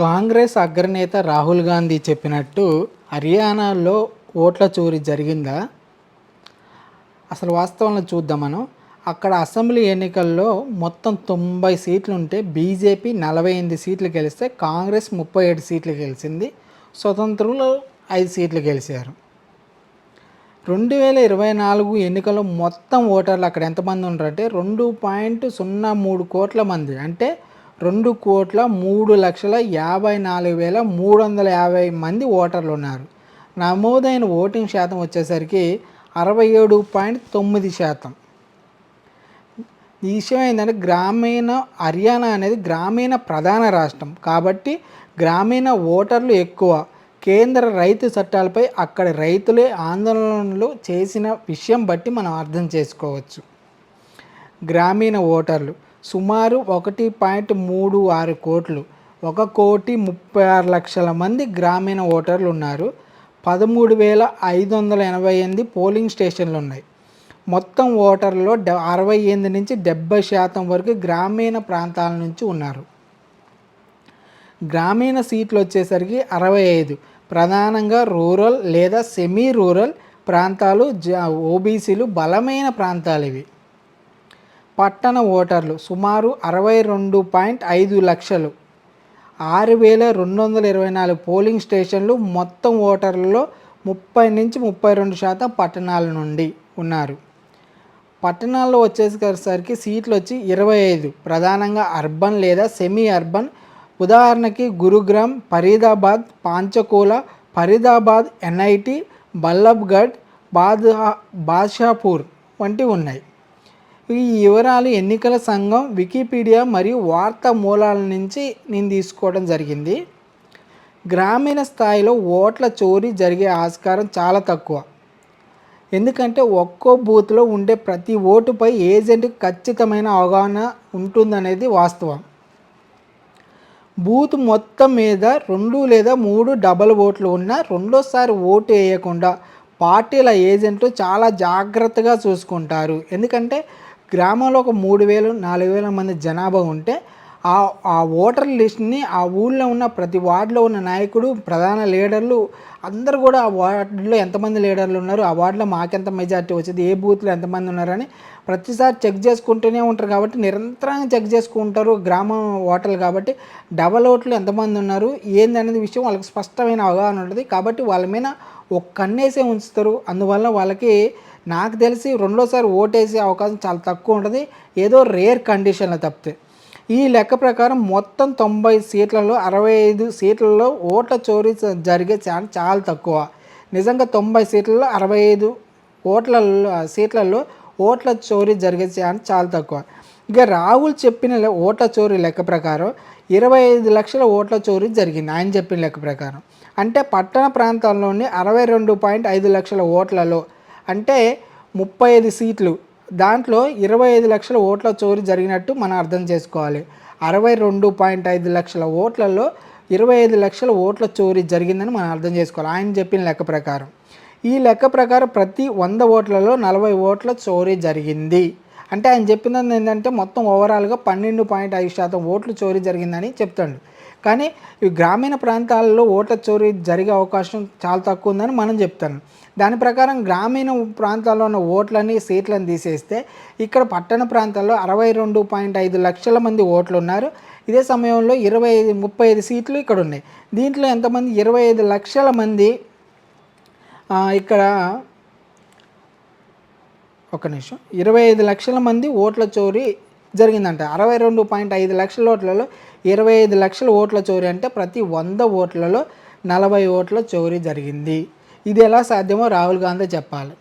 కాంగ్రెస్ అగ్రనేత రాహుల్ గాంధీ చెప్పినట్టు హర్యానాలో ఓట్ల చోరీ జరిగిందా? అసలు వాస్తవంలో చూద్దాం మనం. అక్కడ అసెంబ్లీ ఎన్నికల్లో మొత్తం తొంభై సీట్లు ఉంటే బీజేపీ నలభై ఎనిమిది సీట్లు గెలిస్తే కాంగ్రెస్ ముప్పై ఏడు సీట్లు గెలిచింది. స్వతంత్రులు ఐదు సీట్లు గెలిచారు. రెండు వేల ఇరవై నాలుగు ఎన్నికల్లో మొత్తం ఓటర్లు అక్కడ ఎంతమంది ఉన్నారంటే రెండు పాయింట్ సున్నా మూడు కోట్ల మంది. అంటే రెండు కోట్ల మూడు లక్షల యాభై నాలుగు వేల మూడు వందల యాభై మంది ఓటర్లు ఉన్నారు. నమోదైన ఓటింగ్ శాతం వచ్చేసరికి అరవై ఏడు పాయింట్ తొమ్మిది శాతం. ఈ విషయం ఏంటంటే గ్రామీణ హర్యానా అనేది గ్రామీణ ప్రధాన రాష్ట్రం. కాబట్టి గ్రామీణ ఓటర్లు ఎక్కువ. కేంద్ర రైతు చట్టాలపై అక్కడ రైతులే ఆందోళనలు చేసిన విషయం బట్టి మనం అర్థం చేసుకోవచ్చు. గ్రామీణ ఓటర్లు. సుమారు ఒకటి పాయింట్ మూడు ఆరు కోట్లు. ఒక కోటి ముప్పై ఆరు లక్షల మంది గ్రామీణ ఓటర్లు ఉన్నారు పదమూడు వేల ఐదు వందల ఎనభై ఎనిమిది పోలింగ్ స్టేషన్లు ఉన్నాయి మొత్తం ఓటర్లలో డె అరవై ఎనిమిది నుంచి డెబ్బై శాతం వరకు గ్రామీణ ప్రాంతాల నుంచి ఉన్నారు. గ్రామీణ సీట్లు వచ్చేసరికి అరవై ఐదు. ప్రధానంగా రూరల్ లేదా సెమీ రూరల్ ప్రాంతాలు జ ఓబీసీలు బలమైన ప్రాంతాలు ఇవి. పట్టణ ఓటర్లు సుమారు అరవై రెండు పాయింట్ ఐదు లక్షలు. ఆరు వేల రెండు వందల ఇరవై నాలుగు పోలింగ్ స్టేషన్లు మొత్తం ఓటర్లలో ముప్పై నుంచి ముప్పై రెండు శాతం పట్టణాల నుండి ఉన్నారు. పట్టణాల్లో వచ్చేసరికి సీట్లు వచ్చి ఇరవై ఐదు ప్రధానంగా అర్బన్ లేదా సెమీ అర్బన్. ఉదాహరణకి గురుగ్రామ్ ఫరీదాబాద్ పాంచకూల ఫరీదాబాద్ ఎన్ఐటి బల్లభ్గఢ్ బాద్హా బాద్షాపూర్ వంటివి ఉన్నాయి. ఈ వివరాలు ఎన్నికల సంఘం వికీపీడియా మరియు వార్తా మూలాల నుంచి నేను తీసుకోవడం జరిగింది. గ్రామీణ స్థాయిలో ఓట్ల చోరీ జరిగే ఆస్కారం చాలా తక్కువ. ఎందుకంటే ఒక్కో బూత్లో ఉండే ప్రతి ఓటుపై ఏజెంట్కి ఖచ్చితమైన అవగాహన ఉంటుందనేది వాస్తవం. బూత్ మొత్తం మీద రెండు లేదా మూడు డబల్ ఓట్లు ఉన్నా రెండోసారి ఓటు వేయకుండా పార్టీల ఏజెంట్లు చాలా జాగ్రత్తగా చూసుకుంటారు. ఎందుకంటే గ్రామంలో ఒక మూడు వేలు నాలుగు వేల మంది జనాభా ఉంటే ఆ ఆ ఓటర్ లిస్ట్ని ఆ ఊళ్ళో ఉన్న ప్రతి వార్డులో ఉన్న నాయకుడు ప్రధాన లీడర్లు అందరూ కూడా ఆ వార్డులో ఎంతమంది లీడర్లు ఉన్నారు ఆ వార్డులో మాకెంత మెజార్టీ వచ్చింది ఏ బూత్లో ఎంతమంది ఉన్నారని ప్రతిసారి చెక్ చేసుకుంటూనే ఉంటారు కాబట్టి నిరంతరంగా చెక్ చేసుకుంటారు గ్రామం ఓటర్లు కాబట్టి డబల్ ఓట్లు ఎంతమంది ఉన్నారు ఏందనేది విషయం వాళ్ళకి స్పష్టమైన అవగాహన ఉంటుంది. కాబట్టి వాళ్ళ మీద ఒక కన్నేసే ఉంచుతారు. అందువల్ల వాళ్ళకి నాకు తెలిసి రెండోసారి ఓటేసే అవకాశం చాలా తక్కువ ఉంటుంది. ఏదో రేర్ కండిషన్లో తప్పితే. ఈ లెక్క ప్రకారం మొత్తం తొంభై సీట్లలో అరవై ఐదు సీట్లలో ఓట్ల చోరీ జరిగే ఛాన్స్ చాలా తక్కువ. నిజంగా తొంభై సీట్లలో అరవై ఐదు ఓట్ల సీట్లలో ఓట్ల చోరీ జరిగే ఛాన్స్ చాలా తక్కువ. ఇక రాహుల్ చెప్పిన లె- ఓట్ల చోరీ లెక్క ప్రకారం ఇరవై ఐదు లక్షల ఓట్ల చోరీ జరిగింది ఆయన చెప్పిన లెక్క ప్రకారం. అంటే పట్టణ ప్రాంతాల్లోని అరవై రెండు పాయింట్ ఐదు లక్షల ఓట్లలో అంటే ముప్పై ఐదు సీట్లు దాంట్లో ఇరవై ఐదు లక్షల ఓట్ల చోరీ జరిగినట్టు మనం అర్థం చేసుకోవాలి. అరవై రెండు పాయింట్ ఐదు లక్షల ఓట్లలో ఇరవై ఐదు లక్షల ఓట్ల చోరీ జరిగిందని మనం అర్థం చేసుకోవాలి. ఆయన చెప్పిన లెక్క ప్రకారం. ఈ లెక్క ప్రకారం ప్రతి వంద ఓట్లలో నలభై ఓట్ల చోరీ జరిగింది. అంటే ఆయన చెప్పినది ఏంటంటే మొత్తం ఓవరాల్గా పన్నెండు పాయింట్ ఐదు శాతం ఓట్లు చోరీ జరిగిందని చెప్తాడు. కానీ ఈ గ్రామీణ ప్రాంతాల్లో ఓట్ల చోరీ జరిగే అవకాశం చాలా తక్కువ ఉందని మనం చెప్తాను. దాని ప్రకారం గ్రామీణ ప్రాంతాల్లో ఉన్న ఓట్లని సీట్లను తీసేస్తే ఇక్కడ పట్టణ ప్రాంతాల్లో అరవై రెండు పాయింట్ ఐదు లక్షల మంది ఓట్లు ఉన్నారు ఇదే సమయంలో ఇరవై ఐదు ముప్పై ఐదు సీట్లు ఇక్కడ ఉన్నాయి. దీంట్లో ఎంతమంది? ఇరవై ఐదు లక్షల మంది ఇక్కడ ఒక నిమిషం. ఇరవై ఐదు లక్షల మంది ఓట్ల చోరీ జరిగిందంట. అరవై రెండు పాయింట్ ఐదు లక్షల ఓట్లలో ఇరవై ఐదు లక్షల ఓట్ల చోరీ అంటే ప్రతి వంద ఓట్లలో నలభై ఓట్ల చోరీ జరిగింది. ఇది ఎలా సాధ్యమో రాహుల్ గాంధీ చెప్పాలి.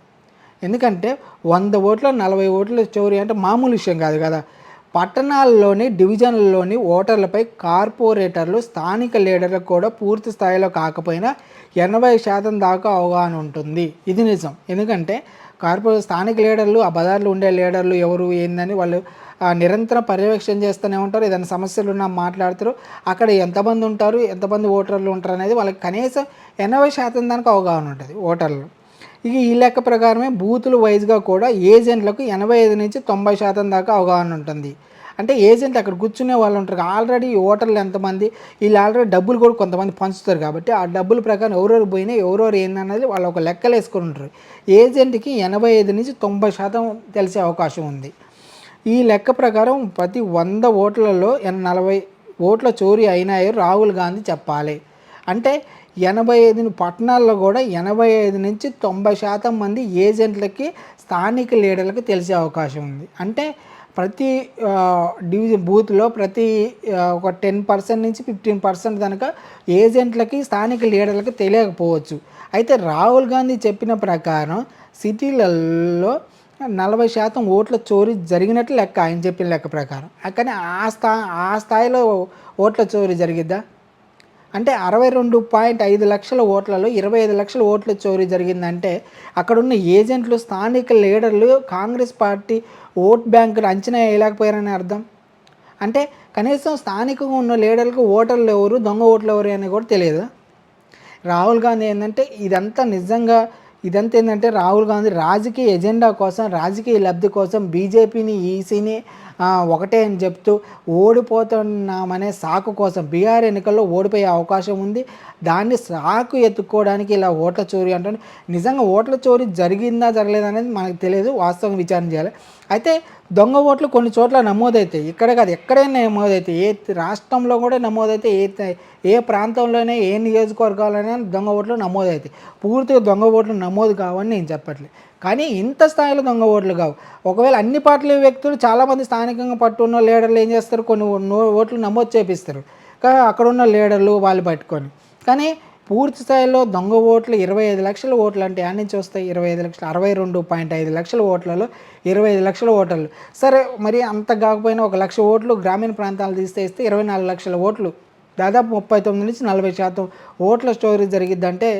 ఎందుకంటే వంద ఓట్ల నలభై ఓట్ల చోరీ అంటే మామూలు విషయం కాదు కదా. పట్టణాల్లోని డివిజన్లలోని ఓటర్లపై కార్పొరేటర్లు స్థానిక లీడర్లకు కూడా పూర్తి స్థాయిలో కాకపోయినా ఎనభై శాతం దాకా అవగాహన ఉంటుంది. ఇది నిజం. ఎందుకంటే కార్పొరే స్థానిక లీడర్లు ఆ బజార్లో ఉండే లీడర్లు ఎవరు ఏందని వాళ్ళు నిరంతరం పర్యవేక్షణ చేస్తూనే ఉంటారు. ఏదైనా సమస్యలు ఉన్నా మాట్లాడతారు. అక్కడ ఎంతమంది ఉంటారు ఎంతమంది ఓటర్లు ఉంటారు అనేది వాళ్ళకి కనీసం ఎనభై శాతం దానికి అవగాహన ఉంటుంది ఓటర్లు. ఇక ఈ లెక్క ప్రకారమే బూతులు వైజ్గా కూడా ఏజెంట్లకు ఎనభై ఐదు నుంచి తొంభై శాతం దాకా అవగాహన ఉంటుంది. అంటే ఏజెంట్ అక్కడ కూర్చునే వాళ్ళు ఉంటారు. ఆల్రెడీ ఓటర్లు ఎంతమంది? వీళ్ళు ఆల్రెడీ డబ్బులు కూడా కొంతమంది పంచుతారు కాబట్టి ఆ డబ్బుల ప్రకారం ఎవరెవరు పోయినా ఎవరెవరు ఏందన్నది వాళ్ళు ఒక లెక్కలు వేసుకొని ఉంటారు ఏజెంట్కి ఎనభై ఐదు నుంచి తొంభై శాతం తెలిసే అవకాశం ఉంది. ఈ లెక్క ప్రకారం ప్రతి వంద ఓట్లలో నలభై ఓట్ల చోరీ అయినాయో రాహుల్ గాంధీ చెప్పాలి. అంటే ఎనభై ఐదు పట్టణాల్లో కూడా ఎనభై ఐదు నుంచి తొంభై శాతం మంది ఏజెంట్లకి స్థానిక లీడర్లకు తెలిసే అవకాశం ఉంది. అంటే ప్రతి డివిజన్ బూత్లో ప్రతి ఒక టెన్ పర్సెంట్ నుంచి ఫిఫ్టీన్ పర్సెంట్ కనుక ఏజెంట్లకి స్థానిక లీడర్లకి తెలియకపోవచ్చు. అయితే రాహుల్ గాంధీ చెప్పిన ప్రకారం సిటీలలో నలభై శాతం ఓట్ల చోరీ జరిగినట్లు లెక్క ఆయన చెప్పిన లెక్క ప్రకారం. కానీ ఆ స్థా ఆ స్థాయిలో ఓట్ల చోరీ జరిగిద్దా? అంటే అరవై రెండు పాయింట్ ఐదు లక్షల ఓట్లలో ఇరవై ఐదు లక్షల ఓట్ల చోరీ జరిగిందంటే అక్కడున్న ఏజెంట్లు స్థానిక లీడర్లు కాంగ్రెస్ పార్టీ ఓట్ బ్యాంకులు అంచనా వేయలేకపోయారని అర్థం? అంటే కనీసం స్థానికంగా ఉన్న లీడర్లకు ఓటర్లు ఎవరు దొంగ ఓట్లు ఎవరు అని కూడా తెలియదు? రాహుల్ గాంధీ ఏంటంటే ఇదంతా నిజంగా ఇదంతా ఏంటంటే రాహుల్ గాంధీ రాజకీయ ఎజెండా కోసం రాజకీయ లబ్ధి కోసం బీజేపీని ఈసీని ఒకటే అని చెప్తూ ఓడిపోతున్నామనే సాకు కోసం బీహార్ ఎన్నికల్లో ఓడిపోయే అవకాశం ఉంది. దాన్ని సాకు ఎత్తుక్కోవడానికి ఇలా ఓట్ల చోరీ అంటే నిజంగా ఓట్ల చోరీ జరిగిందా జరగలేదా అనేది మనకు తెలియదు వాస్తవం విచారణ చేయాలి. అయితే దొంగ ఓట్లు కొన్ని చోట్ల నమోదైతాయి. ఇక్కడ కాదు ఎక్కడైనా నమోదైతాయి. ఏ రాష్ట్రంలో కూడా నమోదైతే ఏ ఏ ప్రాంతంలోనే ఏ నియోజకవర్గాలైనా దొంగ ఓట్లు నమోదవుతాయి పూర్తిగా దొంగ ఓట్లు నమోదు కావని నేను చెప్పట్లేదు. కానీ ఇంత స్థాయిలో దొంగ ఓట్లు కావు. ఒకవేళ అన్ని పార్టీల వ్యక్తులు చాలామంది స్థానికంగా పట్టున్న లీడర్లు ఏం చేస్తారు? కొన్ని ఓట్లు నమోదు చేపిస్తారు. కానీ అక్కడ ఉన్న లీడర్లు వాళ్ళు పట్టుకొని. కానీ పూర్తి స్థాయిలో దొంగ ఓట్లు ఇరవై ఐదు లక్షల ఓట్లు అంటే యాడ్ నుంచి వస్తాయి. ఇరవై ఐదు లక్షలు అరవై రెండు పాయింట్ ఐదు లక్షల ఓట్లలో ఇరవై ఐదు లక్షల ఓటర్లు. సరే మరి అంత కాకపోయినా ఒక లక్ష ఓట్లు గ్రామీణ ప్రాంతాలు తీస్తే ఇస్తే ఇరవై నాలుగు లక్షల ఓట్లు. దాదాపు ముప్పై తొమ్మిది నుంచి నలభై శాతం ఓట్ల స్టోరీ జరిగిద్దంటే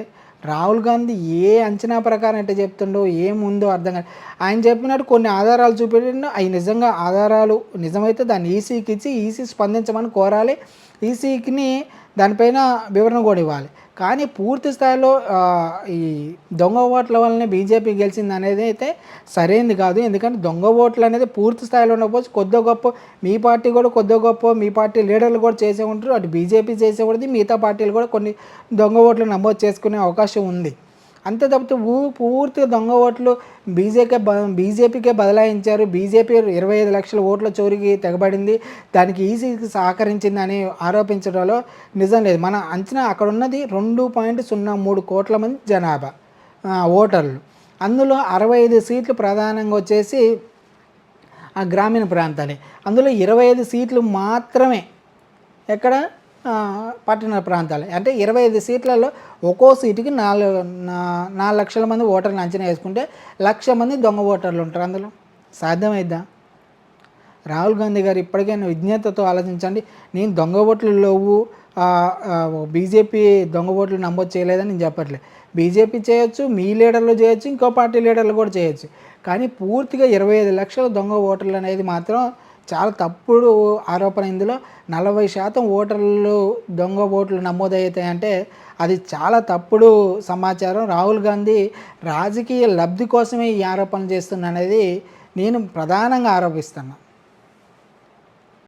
రాహుల్ గాంధీ ఏ అంచనా ప్రకారం అంటే చెప్తుండో ఏముందో అర్థం కాదు. ఆయన చెప్పినట్టు కొన్ని ఆధారాలు చూపెట్టిండు. అవి నిజంగా ఆధారాలు నిజమైతే దాన్ని ఈసీకి ఇచ్చి ఈసీ స్పందించమని కోరాలి. ఈసీకిని దానిపైన వివరణ కూడా ఇవ్వాలి. కానీ పూర్తి స్థాయిలో ఈ దొంగ ఓట్ల వల్లనే బీజేపీ గెలిచింది అనేది అయితే సరైనది కాదు. ఎందుకంటే దొంగ ఓట్లు అనేది పూర్తి స్థాయిలో ఉండకపోవచ్చు కొద్ది గొప్ప మీ పార్టీ కూడా కొద్ది గొప్ప మీ పార్టీ లీడర్లు కూడా చేసే ఉంటారు. అటు బీజేపీ చేసేకూడదు మిగతా పార్టీలు కూడా కొన్ని దొంగ ఓట్లు నమోదు చేసుకునే అవకాశం ఉంది. అంతే తప్పితే ఊ పూర్తిగా దొంగ ఓట్లు బీజేపీ బీజేపీకే బదలాయించారు. బీజేపీ ఇరవై ఐదు లక్షల ఓట్ల చోరికి తెగబడింది. దానికి ఈసీకి సహకరించింది అని ఆరోపించడంలో నిజం లేదు. మన అంచనా అక్కడ ఉన్నది రెండు పాయింట్ సున్నా మూడు కోట్ల మంది జనాభా ఓటర్లు. అందులో అరవై ఐదు సీట్లు ప్రధానంగా వచ్చేసి ఆ గ్రామీణ ప్రాంతాలే. అందులో ఇరవై ఐదు సీట్లు మాత్రమే. ఎక్కడ? పట్టణ ప్రాంతాలు. అంటే ఇరవై ఐదు సీట్లలో ఒక్కో సీటుకి నాలుగు నాలుగు లక్షల మంది ఓటర్లు అంచనా వేసుకుంటే లక్ష మంది దొంగ ఓటర్లు ఉంటారు అందులో. సాధ్యమైద్దా? రాహుల్ గాంధీ గారు ఇప్పటికైనా విజ్ఞతతో ఆలోచించండి. నేను దొంగ ఓట్లు లేవు. బీజేపీ దొంగ ఓట్లు నమోదు చేయలేదని నేను చెప్పట్లేదు. బీజేపీ చేయొచ్చు మీ లీడర్లు చేయొచ్చు ఇంకో పార్టీ లీడర్లు కూడా చేయొచ్చు. కానీ పూర్తిగా ఇరవై ఐదు లక్షల దొంగ ఓటర్లు అనేది మాత్రం చాలా తప్పుడు ఆరోపణ ఇందులో. నలభై శాతం ఓటర్లు దొంగ ఓట్లు నమోదవుతాయంటే అది చాలా తప్పుడు సమాచారం. రాహుల్ గాంధీ రాజకీయ లబ్ధి కోసమే ఈ ఆరోపణలు చేస్తున్న అనేది నేను ప్రధానంగా ఆరోపిస్తున్నాను